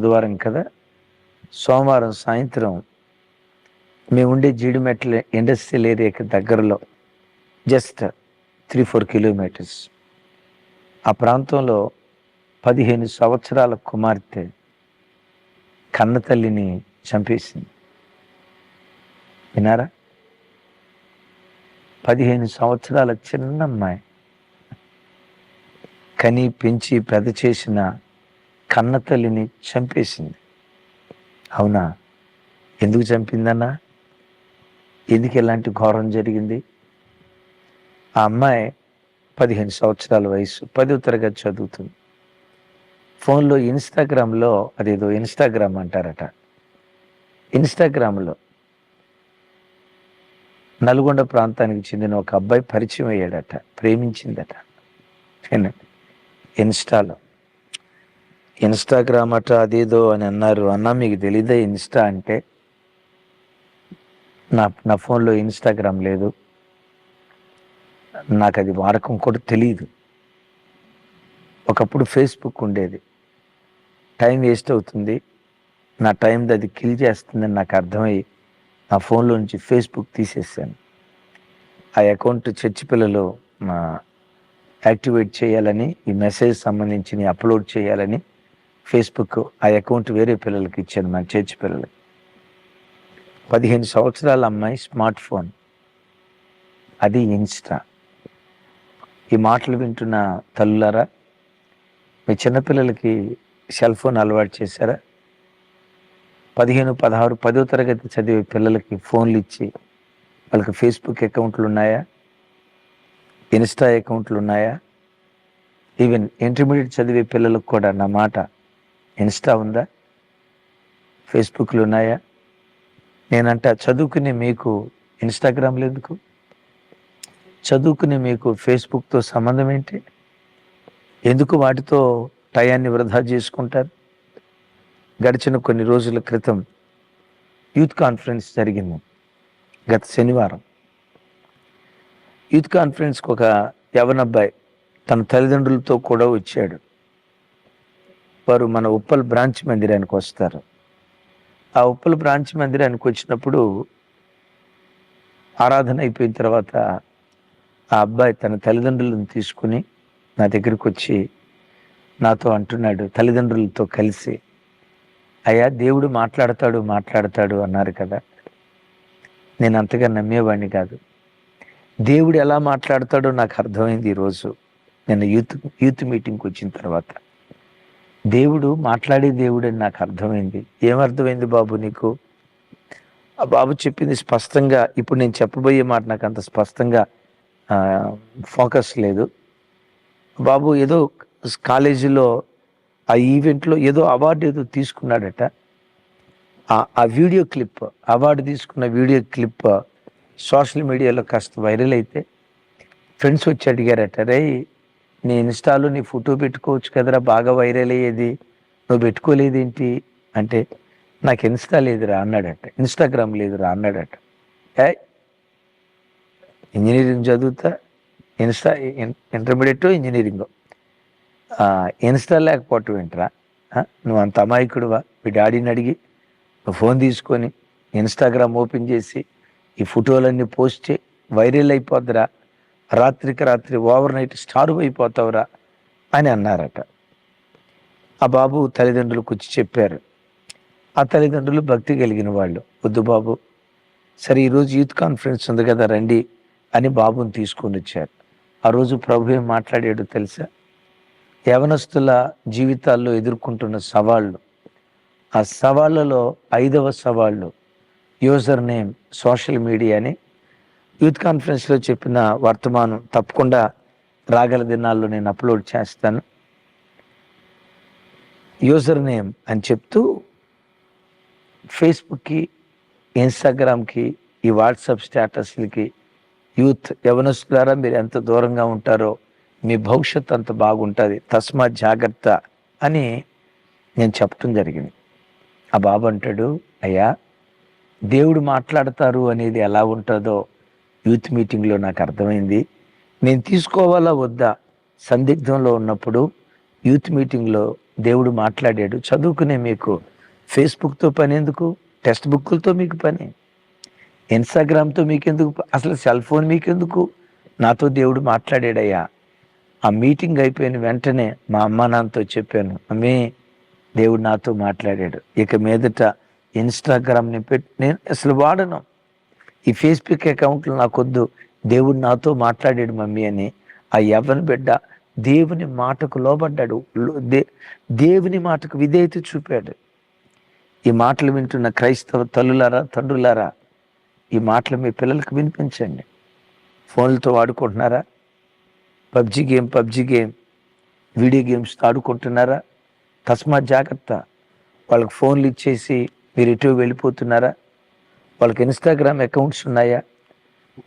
బుధవారం కదా? సోమవారం సాయంత్రం మేము ఉండే జీడిమెట్ల ఇండస్ట్రియల్ ఏరియాకి దగ్గరలో జస్ట్ త్రీ ఫోర్ కిలోమీటర్స్. ఆ ప్రాంతంలో పదిహేను సంవత్సరాల కుమార్తె కన్నతల్లిని చంపేసింది. వినారా పదిహేను సంవత్సరాల చిన్న అమ్మాయి కని పెంచి పెద్ద చేసిన కన్నతల్లిని చంపేసింది. అవునా? ఎందుకు చంపిందన్నా? ఎందుకు ఎలాంటి ఘోరం జరిగింది? ఆ అమ్మాయి పదిహేను సంవత్సరాల వయసు పదో తరగతి చదువుతుంది. ఫోన్లో ఇన్స్టాగ్రామ్లో అదేదో ఇన్స్టాగ్రామ్ అంటారట. ఇన్స్టాగ్రామ్లో నల్గొండ ప్రాంతానికి చెందిన ఒక అబ్బాయి పరిచయం అయ్యాడట ప్రేమించిందట. ఇన్స్టాలో. ఇన్స్టాగ్రామ్ అట అదేదో అని అన్నారు. అన్నా మీకు తెలీదా ఇన్స్టా అంటే? నా నా ఫోన్లో ఇన్స్టాగ్రామ్ లేదు. నాకు అది వాడకం కూడా తెలియదు ఒకప్పుడు ఫేస్బుక్ ఉండేది. టైం వేస్ట్ అవుతుంది. నా టైం అది కిల్ చేస్తుందని నాకు అర్థమయ్యి నా ఫోన్లో నుంచి ఫేస్బుక్ తీసేసాను ఆ అకౌంట్ చర్చి పిల్లలు యాక్టివేట్ చేయాలని ఈ మెసేజ్ సంబంధించి అప్లోడ్ చేయాలని ఫేస్బుక్ ఆ అకౌంట్ వేరే పిల్లలకి ఇచ్చాను మా చర్చి పిల్లలకి. పదిహేను సంవత్సరాల అమ్మాయి స్మార్ట్ ఫోన్. అది ఇన్స్టా. ఈ మాటలు వింటున్న తల్లులారా మీ చిన్నపిల్లలకి సెల్ ఫోన్ అలవాటు చేశారా? పదిహేను పదహారు పదో తరగతి చదివే పిల్లలకి ఫోన్లు ఇచ్చి వాళ్ళకి ఫేస్బుక్ అకౌంట్లు ఉన్నాయా? ఇన్స్టా అకౌంట్లు ఉన్నాయా? ఈవెన్ ఇంటర్మీడియట్ చదివే పిల్లలకు కూడా నా మాట ఇన్స్టా ఉందా? ఫేస్బుక్లు ఉన్నాయా నేనంట చదువుకునే మీకు ఇన్స్టాగ్రామ్లు ఎందుకు? చదువుకునే మీకు ఫేస్బుక్తో సంబంధం ఏంటి? ఎందుకు వాటితో టయాన్ని వృధా చేసుకుంటారు? గడిచిన కొన్ని రోజుల క్రితం యూత్ కాన్ఫరెన్స్ జరిగింది గత శనివారం. యూత్ కాన్ఫరెన్స్కి ఒక యవనబ్బాయి తన తల్లిదండ్రులతో కూడా వచ్చాడు. వారు మన ఉప్పల్ బ్రాంచ్ మందిరానికి వస్తారు. ఆ ఉప్పల్ బ్రాంచ్ మందిరానికి వచ్చినప్పుడు ఆరాధన అయిపోయిన తర్వాత ఆ అబ్బాయి తన తల్లిదండ్రులను తీసుకుని నా దగ్గరికి వచ్చి నాతో అంటున్నాడు తల్లిదండ్రులతో కలిసి అయ్యా దేవుడు మాట్లాడతాడు మాట్లాడతాడు అన్నారు కదా. నేను అంతగా నమ్మేవాడిని కాదు. దేవుడు ఎలా మాట్లాడతాడో నాకు అర్థమైంది ఈరోజు. నేను యూత్ యూత్ మీటింగ్కి వచ్చిన తర్వాత. దేవుడు మాట్లాడే దేవుడు అని నాకు అర్థమైంది. ఏమర్థమైంది బాబు నీకు? ఆ బాబు చెప్పింది స్పష్టంగా ఇప్పుడు నేను చెప్పబోయే మాట నాకు అంత స్పష్టంగా ఫోకస్ లేదు. బాబు ఏదో కాలేజీలో ఆ ఈవెంట్లో ఏదో అవార్డు ఏదో తీసుకున్నాడట. ఆ- ఆ వీడియో క్లిప్ అవార్డు తీసుకున్న వీడియో క్లిప్ సోషల్ మీడియాలో కాస్త వైరల్ అయితే ఫ్రెండ్స్ వచ్చి అడిగారట రే నీ ఇన్స్టాలో నీ ఫోటో పెట్టుకోవచ్చు కదరా బాగా వైరల్ అయ్యేది. నువ్వు పెట్టుకోలేదేంటి? అంటే నాకు ఇన్స్టా లేదురా అన్నాడట. ఇన్స్టాగ్రామ్ లేదురా అన్నాడట. ఏ ఇంజనీరింగ్ చదువుతా? Insta intermediate engineering. ఇన్స్టా లేకపోవటం ఏంట్రా? నువ్వు అంత అమాయకుడువా? మీ డాడీని అడిగి నువ్వు ఫోన్ తీసుకొని ఇన్స్టాగ్రామ్ ఓపెన్ చేసి ఈ ఫోటోలన్నీ పోస్ట్ చేయి. వైరల్ అయిపోద్దిరా. రాత్రికి రాత్రి ఓవర్ నైట్ స్టార్ అయిపోతావురా అని అన్నారట. ఆ బాబు తల్లిదండ్రులకు వచ్చి చెప్పారు. ఆ తల్లిదండ్రులు భక్తి కలిగిన వాళ్ళు. వద్దు బాబు సరే ఈరోజు యూత్ కాన్ఫరెన్స్ ఉంది కదా రండి అని బాబుని తీసుకొని వచ్చారు. ఆ రోజు ప్రభు ఏం మాట్లాడాడు తెలుసా? యవనస్తుల జీవితాల్లో ఎదుర్కొంటున్న సవాళ్ళు. ఆ సవాళ్ళలో ఐదవ సవాళ్ళు యూజర్ నేమ్ సోషల్ మీడియాని. యూత్ కాన్ఫరెన్స్లో చెప్పిన వర్తమానం తప్పకుండా రాగల దినాల్లో నేను అప్లోడ్ చేస్తాను. యూజర్ నేమ్ అని చెప్తూ ఫేస్బుక్కి ఇన్స్టాగ్రామ్కి ఈ వాట్సాప్ స్టేటస్లకి యూత్ యవనస్తులారా మీరు ఎంత దూరంగా ఉంటారో మీ భవిష్యత్ అంత బాగుంటుంది తస్మా జాగ్రత్త అని నేను చెప్పటం జరిగింది. ఆ బాబు అంటాడు అయ్యా దేవుడు మాట్లాడతారు అనేది ఎలా ఉంటుందో యూత్ మీటింగ్లో నాకు అర్థమైంది. నేను తీసుకోవాలా వద్దా? సందిగ్ధంలో ఉన్నప్పుడు యూత్ మీటింగ్లో దేవుడు మాట్లాడాడు. చదువుకునే మీకు ఫేస్బుక్తో పని ఎందుకు? టెక్స్ట్ బుక్కులతో మీకు పని. ఇన్స్టాగ్రామ్తో మీకెందుకు? అసలు సెల్ ఫోన్ మీకెందుకు? నాతో దేవుడు మాట్లాడాడయ్యా. ఆ మీటింగ్ అయిపోయిన వెంటనే మా అమ్మ నాన్నతో చెప్పాను అమ్మే దేవుడు నాతో మాట్లాడాడు. ఇక మీదట ఇన్స్టాగ్రామ్ని పెట్టి నేను అసలు వాడను. ఈ ఫేస్బుక్ అకౌంట్లు నాకొద్దు. దేవుడు నాతో మాట్లాడాడు మమ్మీ అని. ఆ యవ్వన బిడ్డ దేవుని మాటకు లోబడ్డాడు. దే దేవుని మాటకు విధేయత చూపాడు. ఈ మాటలు వింటున్న క్రైస్తవ తల్లులారా తండ్రులారా ఈ మాటలు మీ పిల్లలకు వినిపించండి. ఫోన్లతో ఆడుకుంటున్నారా? PUBG game PUBG game video games ఆడుకుంటున్నారా? తస్మాత్ జాగ్రత్త. వాళ్ళకి ఫోన్లు ఇచ్చేసి మీరు ఎటు వెళ్ళిపోతున్నారా? వాళ్ళకి ఇన్స్టాగ్రామ్ అకౌంట్స్ ఉన్నాయా?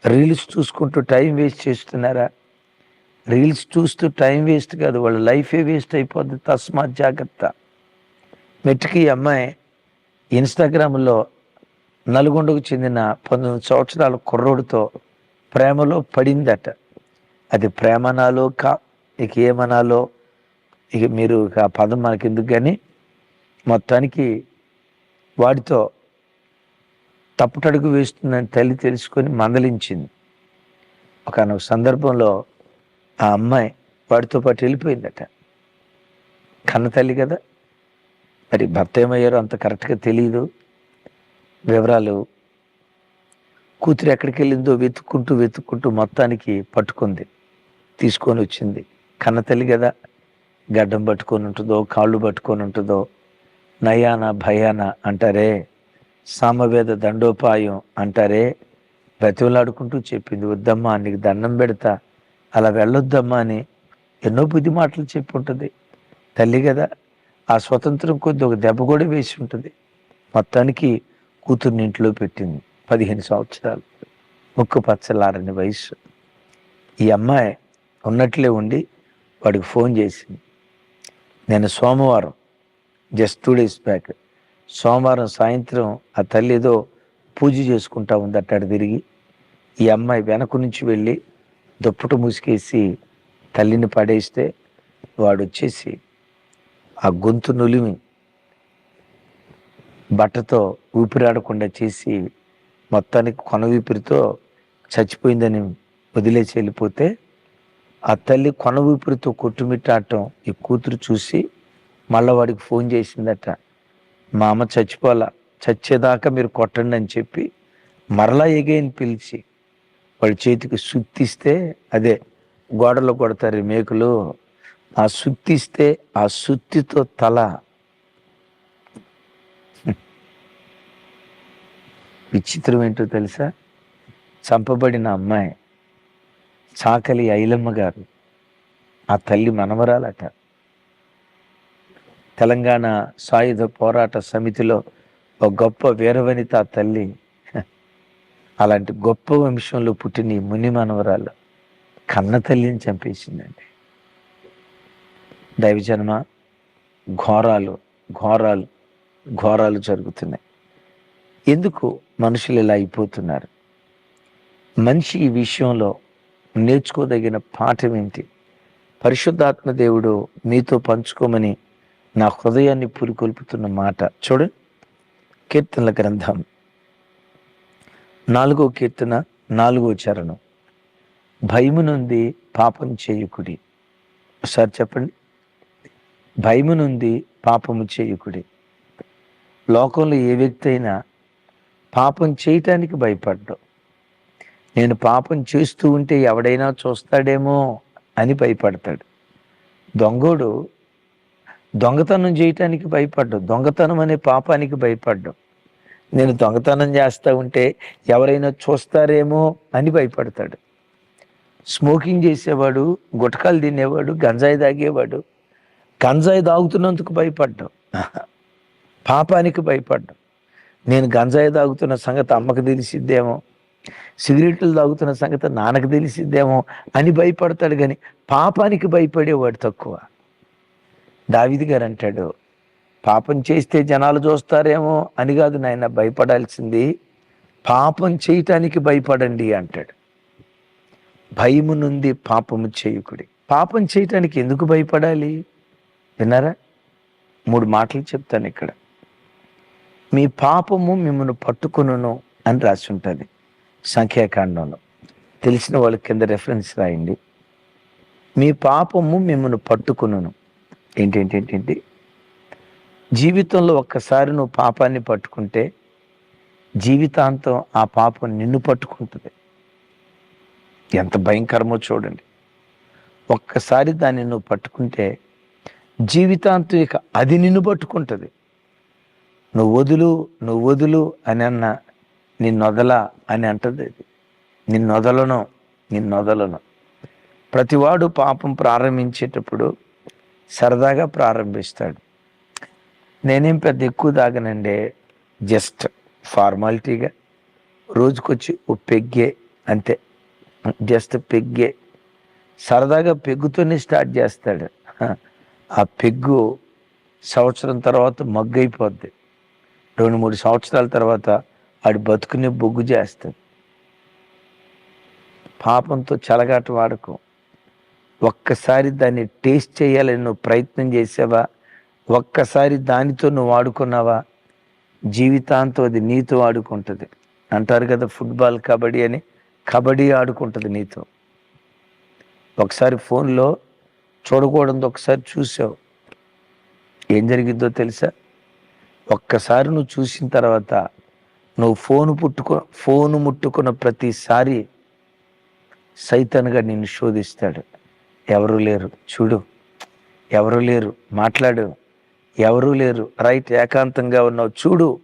రీల్స్ చూసుకుంటూ టైం వేస్ట్ చేస్తున్నారా? రీల్స్ చూస్తూ టైం వేస్ట్ కాదు వాళ్ళ లైఫే వేస్ట్ అయిపోద్ది. తస్మాత్ జాగ్రత్త. మెట్టికి ఈ అమ్మాయి ఇన్స్టాగ్రామ్లో నల్గొండకు చెందిన పంతొమ్మిది సంవత్సరాల కుర్రోడితో ప్రేమలో పడిందట. అది ప్రేమనాలో కా ఇక ఏమనాలో ఇక మీరు ఆ పదం మనకి ఎందుకు కానీ మొత్తానికి వాడితో తప్పుటడుగు వేస్తుందని తల్లి తెలుసుకొని మందలించింది. ఒక సందర్భంలో ఆ అమ్మాయి వాడితో పాటు వెళ్ళిపోయిందట. కన్న తల్లి కదా. మరి భర్త ఏమయ్యారో అంత కరెక్ట్గా తెలియదు వివరాలు కూతురు ఎక్కడికి వెళ్ళిందో వెతుక్కుంటూ వెతుక్కుంటూ మొత్తానికి పట్టుకుంది. తీసుకొని వచ్చింది. కన్న తల్లి కదా. గడ్డం పట్టుకొని ఉంటుందో కాళ్ళు పట్టుకొని ఉంటుందో నయాన భయాన అంటారే. సామవేద దండోపాయం అంటారే. బ్రతిమలాడుకుంటూ చెప్పింది వద్దమ్మా నీకు దండం పెడతా. అలా వెళ్ళొద్దమ్మా అని ఎన్నో బుద్ధి మాటలు చెప్పి ఉంటుంది తల్లి కదా ఆ స్వతంత్రం కొద్ది ఒక దెబ్బ కూడా వేసి ఉంటుంది. మొత్తానికి కూతుర్ని ఇంట్లో పెట్టింది పదిహేను సంవత్సరాలు. ముక్కు పచ్చలారని వయసు ఈ అమ్మాయి ఉన్నట్లే ఉండి వాడికి ఫోన్ చేసింది. నేను సోమవారం జస్ట్ టూ డేస్ బ్యాక్ సోమవారం సాయంత్రం ఆ తల్లి ఏదో పూజ చేసుకుంటా ఉంది అట్టాడు తిరిగి. ఈ అమ్మాయి వెనక నుంచి వెళ్ళి దుప్పట మూసుకేసి తల్లిని పడేస్తే వాడు వచ్చేసి ఆ గొంతు నులిమి బట్టతో ఊపిరాడకుండా చేసి మొత్తానికి కొన ఊపిరితో చచ్చిపోయిందని వదిలేసి వెళ్ళిపోతే ఆ తల్లి కొన ఊపిరితో కొట్టుమిట్టాడటం ఈ కూతురు చూసి మళ్ళా వాడికి ఫోన్ చేసిందట. మా అమ్మ చచ్చిపోలా చచ్చేదాకా మీరు కొట్టండి అని చెప్పి మరలా ఎగైన్ పిలిచి వాడి చేతికి సుత్తిస్తే అదే గోడలో కొడతారు మేకులు ఆ సుత్తిస్తే ఆ సుత్తితో తల. విచిత్రం ఏంటో తెలుసా? చంపబడిన అమ్మాయి చాకలి ఐలమ్మ గారు ఆ తల్లి మనవరాలట. తెలంగాణ సాయుధ పోరాట సమితిలో ఒక గొప్ప వీరవనిత తల్లి. అలాంటి గొప్ప వంశంలో పుట్టిన ఈ ముని మనవరాలు కన్న తల్లిని చంపేసిందండి. దైవజన్మ ఘోరాలు ఘోరాలు ఘోరాలు జరుగుతున్నాయి. ఎందుకు మనుషులు ఇలా అయిపోతున్నారు? మనిషి ఈ విషయంలో నేర్చుకోదగిన పాఠం ఏంటి? పరిశుద్ధాత్మ దేవుడు మీతో పంచుకోమని నా హృదయాన్ని పురికొల్పుతున్న మాట. చూడండి కీర్తనల గ్రంథం. నాలుగో కీర్తన నాలుగో చరణం. భయము నుండి పాపం చేయుకుడి. ఒకసారి చెప్పండి. భయము నుండి పాపము చేయుకుడి. లోకంలో ఏ వ్యక్తి అయినా పాపం చేయటానికి భయపడ్డావు నేను పాపం చేస్తూ ఉంటే ఎవడైనా చూస్తాడేమో అని భయపడతాడు. దొంగోడు దొంగతనం చేయటానికి భయపడ్డం దొంగతనం అనే పాపానికి భయపడ్డం నేను దొంగతనం చేస్తూ ఉంటే ఎవరైనా చూస్తారేమో అని భయపడతాడు. స్మోకింగ్ చేసేవాడు గుటకాలు తినేవాడు గంజాయి తాగేవాడు గంజాయి తాగుతున్నందుకు భయపడ్డం పాపానికి భయపడ్డం నేను గంజాయి తాగుతున్న సంగతి అమ్మకు తెలిసిద్దేమో సిగరెట్లు తాగుతున్న సంగతి నాన్నకు తెలిసిద్దేమో అని భయపడతాడు కానీ పాపానికి భయపడేవాడు తక్కువ. దావిది గారు అంటాడు పాపం చేస్తే జనాలు చూస్తారేమో అని కాదు నాయన భయపడాల్సింది పాపం చేయటానికి భయపడండి అంటాడు. భయము నుండి పాపము చేయుకుడి. పాపం చేయటానికి ఎందుకు భయపడాలి? విన్నారా? మూడు మాటలు చెప్తాను ఇక్కడ. మీ పాపము మిమ్మల్ని పట్టుకును అని రాసి ఉంటుంది సంఖ్యాకాండంలో. తెలిసిన వాళ్ళ కింద రెఫరెన్స్ రాయండి. మీ పాపము మిమ్మల్ని పట్టుకును ఏంటేంటేంటి జీవితంలో ఒక్కసారి నువ్వు పాపాన్ని పట్టుకుంటే జీవితాంతం ఆ పాపం నిన్ను పట్టుకుంటుంది. ఎంత భయంకరమో చూడండి. ఒక్కసారి దాన్ని నువ్వు పట్టుకుంటే జీవితాంతం ఇక అది నిన్ను పట్టుకుంటుంది. నువ్వు వదులు నువ్వు వదులు అని అన్న నిన్నొదల అని అంటది అది. నిన్నొదలను నిన్నొదలను ప్రతివాడు పాపం ప్రారంభించేటప్పుడు సరదాగా ప్రారంభిస్తాడు. నేనేం పెద్ద ఎక్కువ తాగనండి జస్ట్ ఫార్మాలిటీగా రోజుకొచ్చి ఓ పెగ్గే అంతే. జస్ట్ పెగ్గే. సరదాగా పెగ్గుతోనే స్టార్ట్ చేస్తాడు. ఆ పెగ్గు సంవత్సరం తర్వాత మగ్గు అయిపోద్ది రెండు మూడు సంవత్సరాల తర్వాత ఆడి బతుకుని బొగ్గు చేస్తాడు. పాపంతో చలగాట వాడుకో. ఒక్కసారి దాన్ని టేస్ట్ చేయాలని నువ్వు ప్రయత్నం చేసావా? ఒక్కసారి దానితో నువ్వు ఆడుకున్నావా? జీవితాంతం అది నీతో ఆడుకుంటుంది. అంటారు కదా ఫుట్బాల్ కబడ్డీ అని. కబడ్డీ ఆడుకుంటుంది నీతో. ఒకసారి ఫోన్లో చూడకూడదు ఒకసారి చూసావు. ఏం జరిగిందో తెలుసా? ఒక్కసారి నువ్వు చూసిన తర్వాత నువ్వు ఫోన్ పుట్టుకు ఫోను ముట్టుకున్న ప్రతిసారి సైతన్గా నిన్ను శోధిస్తాడు. ఎవరు లేరు. చూడు ఎవరు లేరు. మాట్లాడు. ఎవరూ లేరు. రైట్ ఏకాంతంగా ఉన్నావు. చూడు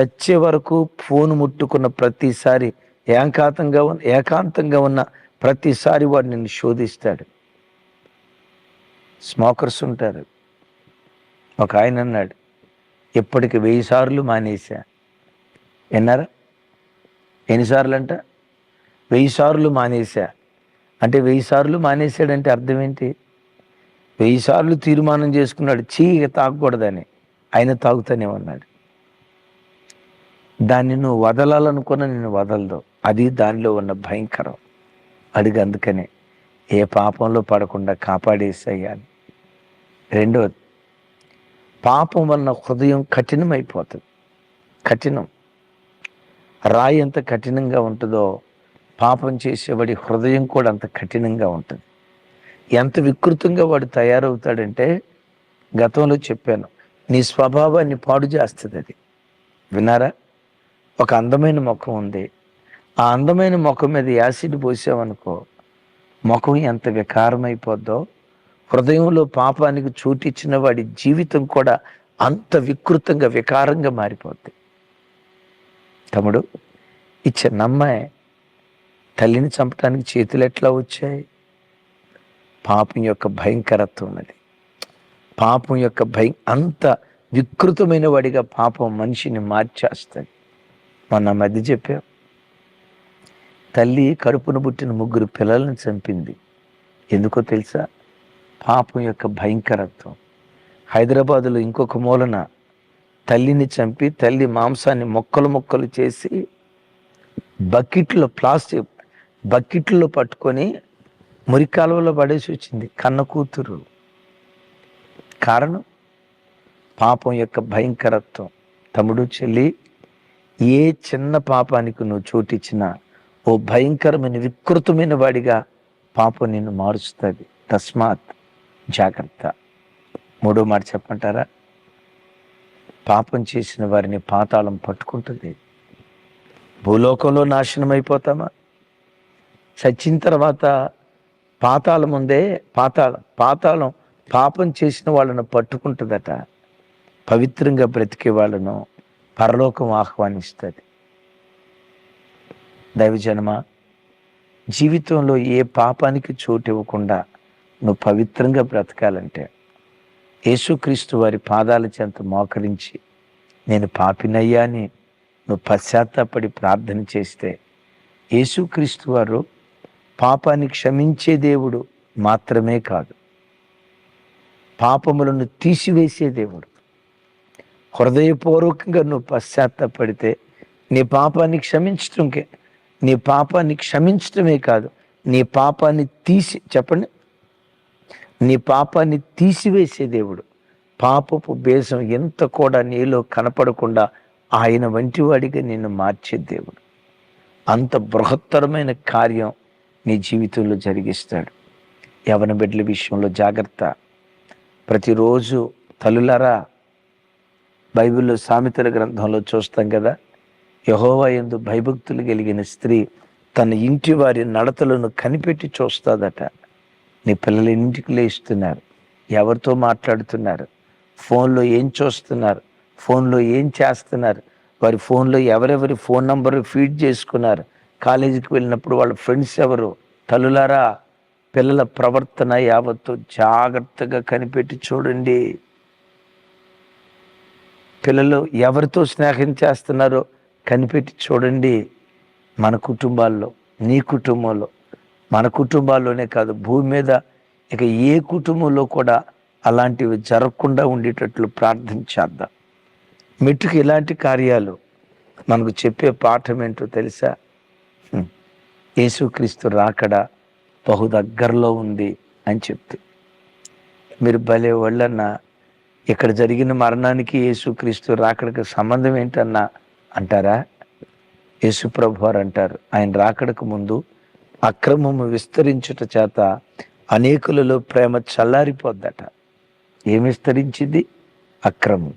చచ్చే వరకు ఫోన్ ముట్టుకున్న ప్రతిసారి ఏకాంతంగా ఉన్న ఏకాంతంగా ఉన్న ప్రతిసారి వాడు నిన్ను శోధిస్తాడు. స్మోకర్స్ ఉంటారు. ఒక ఆయన అన్నాడు ఇప్పటికి వెయ్యి సార్లు మానేశా. విన్నారా? ఎన్నిసార్లు అంట వెయ్యి సార్లు మానేశా. అంటే వెయ్యి సార్లు మానేశాడంటే అర్థం ఏంటి వెయ్యి సార్లు తీర్మానం చేసుకున్నాడు చీ తాగకూడదని. ఆయన తాగుతూనే ఉన్నాడు. దాన్ని నువ్వు వదలాలనుకున్న నేను వదలదు. అది దానిలో ఉన్న భయంకరం. అడిగి అందుకనే ఏ పాపంలో పడకుండా కాపాడేసేయాలి రెండవది పాపం వలన హృదయం కఠినమైపోతుంది. కఠినం. రాయి ఎంత కఠినంగా ఉంటుందో పాపం చేసేవాడి హృదయం కూడా అంత కఠినంగా ఉంటుంది. ఎంత వికృతంగా వాడు తయారవుతాడంటే గతంలో చెప్పాను నీ స్వభావాన్ని పాడు చేస్తుంది అది. విన్నారా? ఒక అందమైన ముఖం ఉంది. ఆ అందమైన ముఖం మీద యాసిడ్ పోసావనుకో ముఖం ఎంత వికారమైపోద్దో హృదయంలో పాపానికి చోటిచ్చిన వాడి జీవితం కూడా అంత వికృతంగా వికారంగా మారిపోద్ది. తమ్ముడు ఈ చిన్నమ్మాయి తల్లిని చంపడానికి చేతులు ఎట్లా వచ్చాయి? పాపం యొక్క భయంకరత్వం అది పాపం యొక్క భయం అంత వికృతమైన వాడిగా పాపం మనిషిని మార్చేస్తుంది. మొన్న మధ్య చెప్పాం. తల్లి కడుపున పుట్టిన ముగ్గురు పిల్లలను చంపింది. ఎందుకో తెలుసా? పాపం యొక్క భయంకరత్వం. హైదరాబాదులో ఇంకొక మూలన తల్లిని చంపి తల్లి మాంసాన్ని మొక్కలు మొక్కలు చేసి బకెట్లో ప్లాస్టిక్ బకెట్లో పట్టుకొని మురికాలువలో పడేసి వచ్చింది. కన్న కూతురు. కారణం? పాపం యొక్క భయంకరత్వం. తమ్ముడు చెల్లి ఏ చిన్న పాపానికి నువ్వు చోటిచ్చినా ఓ భయంకరమైన వికృతమైన వాడిగా పాపం నిన్ను మారుస్తుంది. తస్మాత్ జాగ్రత్త. మూడో మాట చెప్పంటారా పాపం చేసిన వారిని పాతాళం పట్టుకుంటుంది. భూలోకంలో నాశనం అయిపోతామా చచ్చిన తర్వాత పాతాళం ఉందే పాతాళం. పాతాళం పాపం చేసిన వాళ్ళను పట్టుకుంటుందట. పవిత్రంగా బ్రతికే వాళ్ళను పరలోకం ఆహ్వానిస్తుంది. దైవజనమ జీవితంలో ఏ పాపానికి చోటు ఇవ్వకుండా నువ్వు పవిత్రంగా బ్రతకాలంటే యేసుక్రీస్తు వారి పాదాల చెంత మోకరించి నేను పాపినయ్యా అని నువ్వు పశ్చాత్తాపడి ప్రార్థన చేస్తే యేసుక్రీస్తు వారు పాపాన్ని క్షమించే దేవుడు మాత్రమే కాదు. పాపములను తీసివేసే దేవుడు. హృదయపూర్వకంగా నువ్వు పశ్చాత్తపడితే నీ పాపాన్ని క్షమించటంకే నీ పాపాన్ని క్షమించటమే కాదు నీ పాపాన్ని తీసి చెప్పండి. నీ పాపాన్ని తీసివేసే దేవుడు. పాపపు బేసం ఎంత కూడా నీలో కనపడకుండా ఆయన వంటివాడిగా నిన్ను మార్చే దేవుడు. అంత బృహత్తరమైన కార్యం నీ జీవితంలో జరిగిస్తాడు. యవన బిడ్డల విషయంలో జాగ్రత్త. ప్రతిరోజు తల్లులారా బైబిల్లో సామెతల గ్రంథంలో చూస్తాం కదా యహోవా ఎందు భయభక్తులు కలిగిన స్త్రీ తన ఇంటి వారి నడతలను కనిపెట్టి చూస్తుందట. నీ పిల్లలు ఇంటికి లేస్తున్నారు ఎవరితో మాట్లాడుతున్నారు ఫోన్లో ఏం చూస్తున్నారు ఫోన్లో ఏం చేస్తున్నారు వారి ఫోన్లో ఎవరెవరి ఫోన్ నంబర్ ఫీడ్ చేసుకున్నారు కాలేజీకి వెళ్ళినప్పుడు వాళ్ళ ఫ్రెండ్స్ ఎవరు? తల్లులారా పిల్లల ప్రవర్తన యావత్తు జాగ్రత్తగా కనిపెట్టి చూడండి. పిల్లలు ఎవరితో స్నేహం చేస్తున్నారో కనిపెట్టి చూడండి. మన కుటుంబాల్లో నీ కుటుంబంలో మన కుటుంబాల్లోనే కాదు భూమి మీద ఇక ఏ కుటుంబంలో కూడా అలాంటివి జరగకుండా ఉండేటట్లు ప్రార్థన చేద్దాం. మెట్టుకు ఇలాంటి కార్యాలు మనకు చెప్పే పాఠం ఏంటో తెలుసా? యేసుక్రీస్తు రాకడ బహు దగ్గరలో ఉంది అని చెప్తూ. మీరు భలే వాళ్ళన్న ఇక్కడ జరిగిన మరణానికి యేసుక్రీస్తు రాకడకు సంబంధం ఏంటన్నా అంటారా? యేసుప్రభు వారు అంటారు ఆయన రాకడకు ముందు అక్రమము విస్తరించుట చేత అనేకులలో ప్రేమ చల్లారిపోద్దట. ఏమి విస్తరించింది? అక్రమం.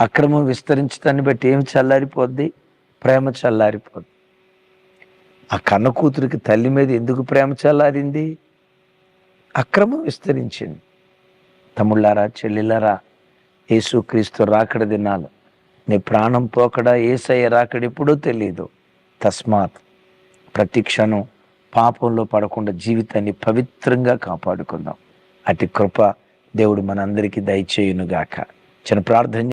అక్రమం విస్తరించడాన్ని బట్టి ఏమి చల్లారిపోద్ది? ప్రేమ చల్లారిపోద్ది. ఆ కన్న కూతురికి తల్లి మీద ఎందుకు ప్రేమ చల్లారింది? అక్రమం విస్తరించింది. తమ్ముళ్ళారా చెల్లిలారా యేసుక్రీస్తు రాకడ దినాలు. నీ ప్రాణం పోకడా ఏసయ్య రాకడ ఎప్పుడూ తెలియదు తస్మాత్ ప్రతి క్షణం పాపంలో పడకుండా జీవితాన్ని పవిత్రంగా కాపాడుకుందాం. అతి కృప దేవుడు మనందరికీ దయచేయునుగాక. చిన్న ప్రార్థన